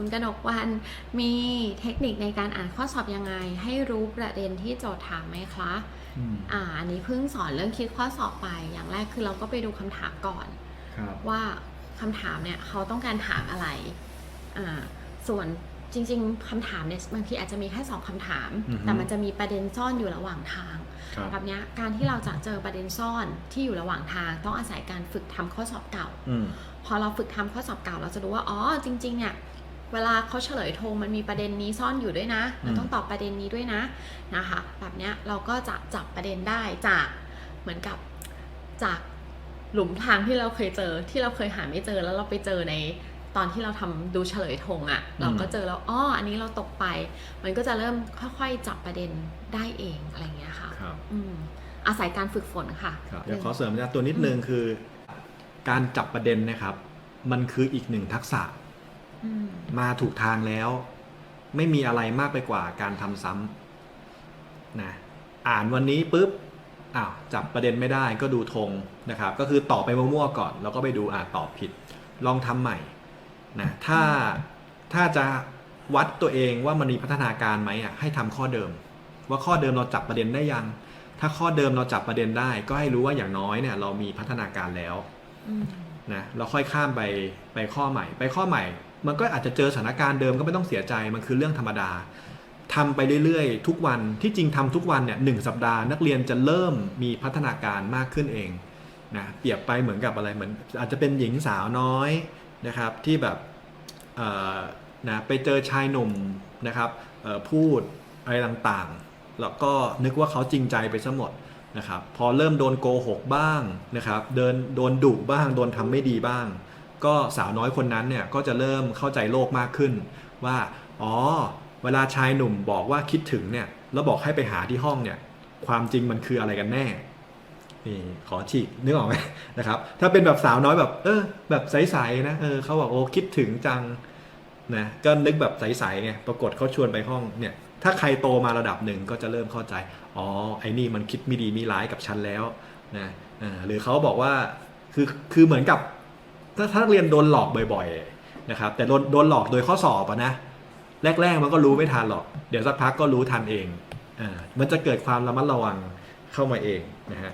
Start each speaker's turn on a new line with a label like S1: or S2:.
S1: คุณกนกวันมีเทคนิคในการอ่านข้อสอบยังไง ให้รู้ประเด็นที่โจทย์ถามไหมคะ
S2: อืม
S1: อ่าอันนี้เพิ่งสอนเรื่องคิดข้อสอบไปอย่างแรกคือเราก็ไปดูคำถามก่อน
S2: ครับ
S1: ว่าคำถามเนี่ยเขาต้องการถามอะไรอ่าส่วนจริง ๆคำถามเนี่ยบางทีอาจจะมีแค่สองคำถาม
S2: อือฮึ
S1: แต่มันจะมีประเด็นซ่อนอยู่ระหว่างทาง
S2: ครับ
S1: แบบเนี้ยการที่เราจะเจอประเด็นซ่อนที่อยู่ระหว่างทาง ต้องอาศัยการฝึกทำข้อสอบเก่า
S2: อืม
S1: พอเราฝึกทำข้อสอบเก่า เราจะรู้ว่าอ๋อจริงๆเนี่ย เวลาเขาเฉลยธงมันมีประเด็นนี้ซ่อนอยู่ด้วยนะเราต้องตอบประเด็นนี้ด้วยนะนะคะ แบบเนี้ยเราก็จะจับประเด็นได้จากเหมือนกับจากหลุมทางที่เราเคยเจอที่เราเคยหาไม่เจอแล้วเราไปเจอในตอนที่เราทำดูเฉลยธงอะ่ะ เราก็เจอแล้วอ๋ออันนี้เราตกไป มันก็จะเริ่มค่อยๆจับประเด็นได้เองอะไรอย่างเงี้ยค่ะ
S2: ครับ
S1: อืมอาศัยการฝึกฝนค่ะ
S2: ครับเดี๋ยวขอเสริมนะตัวนิดนึงคือ การจับประเด็นนะครับ มันคืออีกหนึ่งทักษะ
S1: อื มา
S2: ถูกทางแล้ว ไม่มีอะไรมากไปกว่าการทำซ้ำนะอ่านวันนี้ปุ๊บอ้าวจับประเด็นไม่ได้ก็ดูธงนะครับ ก็คือตอบไปมั่วๆก่อน แล้วก็ไปดูอ่าตอบผิด ลองทำใหม่นะถ้าถ้าจะวัดตัวเองว่ามันมีพัฒนาการไหมอะให้ทำข้อเดิม ว่าข้อเดิมเราจับประเด็นได้ยัง ถ้าข้อเดิมเราจับประเด็นได้ ก็ให้รู้ว่าอย่างน้อยเนี่ย เรามีพัฒนาการแล้ว นะเราค่อยข้ามไปไปข้อใหม่ ไปข้อใหม่ มันก็อาจจะเจอสถานการณ์เดิมก็ไม่ต้องเสียใจมันคือเรื่องธรรมดาทำไปเรื่อยๆ ทุกวันที่จริงทำทุกวันเนี่ยหนึ่งสัปดาห์นักเรียนจะเริ่มมีพัฒนาการมากขึ้นเองนะเปรียบไปเหมือนกับอะไรเหมือนอาจจะเป็นหญิงสาวน้อยนะครับที่แบบนะไปเจอชายหนุ่มนะครับพูดอะไรต่างๆ แล้วก็นึกว่าเขาจริงใจไปซะหมด นะครับพอเริ่มโดนโกหกบ้างนะครับเดินโดนดุบ้าง โดนทำไม่ดีบ้าง ก็สาวน้อยคนนั้นเนี่ยก็จะเริ่มเข้าใจโลกมากขึ้น ว่าอ๋อเวลาชายหนุ่มบอกว่าคิดถึงเนี่ยแล้วบอกให้ไปหาที่ห้องเนี่ยความจริงมันคืออะไรกันแน่นี่ขอฉีกนึกออกไหมนะครับ ถ้าเป็นแบบสาวน้อยแบบ เออ แบบใสๆนะเออเขาบอกโอ้คิดถึงจังนะก็นึกแบบใสๆไงปรากฏเขาชวนไปห้องเนี่ย ถ้าใครโตมาระดับหนึ่งก็จะเริ่มเข้าใจ อ๋อ ไอ้นี่มันคิดไม่ดีมีร้ายกับฉันแล้วนะหรือเขาบอกว่าคือคือเหมือนกับ ถ้าถ้าเรียนโดนหลอกบ่อย ๆนะครับ แต่โดนโดนหลอกโดยข้อสอบอะนะแรก ๆ มันก็รู้ไม่ทันหรอก เดี๋ยวสักพักก็รู้ทันเองอ่ามันจะเกิดความระมัดระวังเข้ามาเองนะฮะ